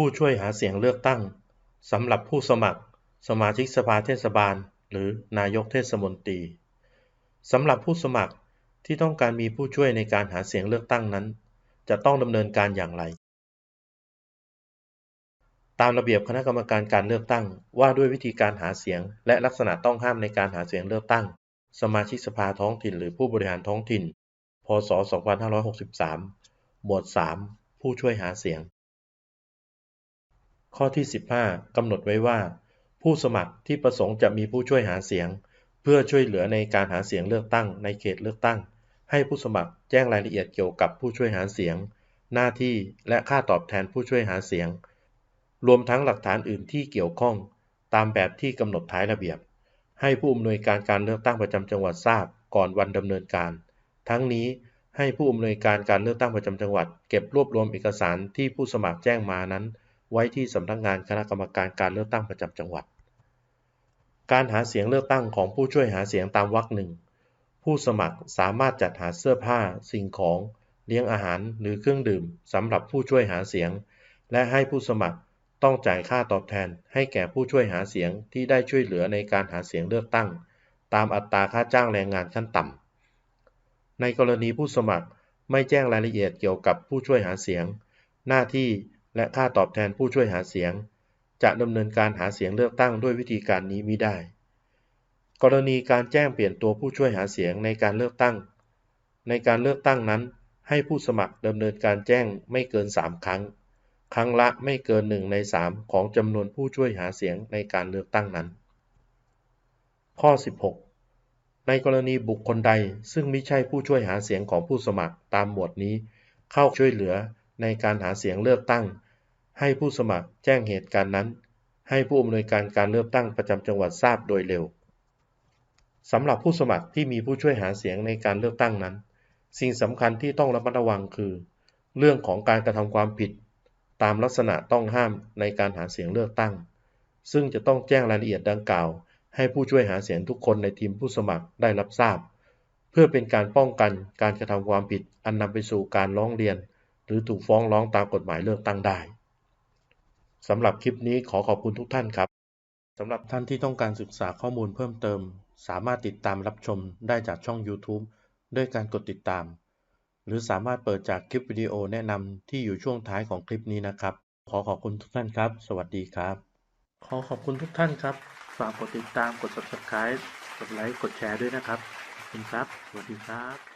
ผู้ช่วยหาเสียงเลือกตั้งสำหรับผู้สมัคร สมาชิกสภาเทศบาล หรือนายกเทศมนตรีสำหรับผู้สมัครที่ต้องการมีผู้ช่วยในการหาเสียงเลือกตั้งนั้น จะต้องดำเนินการอย่างไร ตามระเบียบคณะกรรมการการเลือกตั้งว่าด้วยวิธีการหาเสียง และลักษณะต้องห้ามในการหาเสียงเลือกตั้ง สมาชิกสภาท้องถิ่น หรือผู้บริหารท้องถิ่น พศ 2563 หมวด 3 ผู้ช่วยหาเสียง ข้อที่ 15 กำหนดไว้ว่า ผู้สมัครที่ประสงค์จะมีผู้ช่วยหาเสียง เพื่อช่วยเหลือในการหาเสียงเลือกตั้งในเขตเลือกตั้ง ให้ผู้สมัครแจ้งรายละเอียดเกี่ยวกับผู้ช่วยหาเสียง หน้าที่และค่าตอบแทนผู้ช่วยหาเสียง รวมทั้งหลักฐานอื่นที่เกี่ยวข้อง ตามแบบที่กำหนดท้ายระเบียบ ให้ผู้อำนวยการการเลือกตั้งประจำจังหวัดทราบก่อนวันดำเนินการ ทั้งนี้ให้ผู้อำนวยการการเลือกตั้งประจำจังหวัด เก็บรวบรวมเอกสารที่ผู้สมัครแจ้งมานั้น ไว้ที่สำนักงานคณะกรรมการการเลือกตั้งประจำจังหวัด การหาเสียงเลือกตั้งของผู้ช่วยหาเสียงตามวรรคหนึ่งผู้สมัครสามารถจัดหาเสื้อผ้า สิ่งของ เลี้ยงอาหารหรือเครื่องดื่มสำหรับผู้ช่วยหาเสียง และให้ผู้สมัครต้องจ่ายค่าตอบแทนให้แก่ผู้ช่วยหาเสียงที่ได้ช่วยเหลือในการหาเสียงเลือกตั้ง ตามอัตราค่าจ้างแรงงานขั้นต่ำในกรณีผู้สมัครไม่แจ้งรายละเอียดเกี่ยวกับผู้ช่วยหาเสียง หน้าที่ และค่าตอบแทนผู้ช่วยหาเสียง จะดำเนินการหาเสียงเลือกตั้งด้วยวิธีการนี้มิได้ กรณีการแจ้งเปลี่ยนตัวผู้ช่วยหาเสียงในการเลือกตั้ง ในการเลือกตั้งนั้น ให้ผู้สมัครดำเนินการแจ้งไม่เกิน 3 ครั้ง ครั้งละไม่เกิน1ใน3 ของจำนวนผู้ช่วยหาเสียงในการเลือกตั้งนั้น ข้อ 16ในกรณีบุคคลใดซึ่งไม่ใช่ผู้ช่วยหาเสียงของผู้สมัครตามหมวดนี้ เข้าช่วยเหลือในการหาเสียงเลือกตั้ง ให้ผู้สมัครแจ้งเหตุการณ์นั้น ให้ผู้อำนวยการการเลือกตั้งประจำจังหวัดทราบโดยเร็วสำหรับผู้สมัครที่มีผู้ช่วยหาเสียงในการเลือกตั้งนั้น สิ่งสำคัญที่ต้องระมัดระวังคือ เรื่องของการกระทำความผิด ตามลักษณะต้องห้ามในการหาเสียงเลือกตั้ง ซึ่งจะต้องแจ้งรายละเอียดดังกล่าว ให้ผู้ช่วยหาเสียงทุกคนในทีมผู้สมัครได้รับทราบ เพื่อเป็นการป้องกันการกระทำความผิดอันนำไปสู่การร้องเรียน หรือถูกฟ้องร้องตามกฎหมายเลือกตั้งได้ สำหรับคลิปนี้ขอขอบคุณทุกท่านครับสำหรับท่านที่ต้องการศึกษาข้อมูลเพิ่มเติม สามารถติดตามรับชมได้จากช่อง YouTube ด้วยการกดติดตาม หรือสามารถเปิดจากคลิปวิดีโอแนะนำที่อยู่ช่วงท้ายของคลิปนี้นะครับ ขอขอบคุณทุกท่านครับ สวัสดีครับ ขอขอบคุณทุกท่านครับ ฝากกดติดตามกด subscribe กดไลค์กดแชร์ด้วยนะครับขอบคุณครับ สวัสดีครับ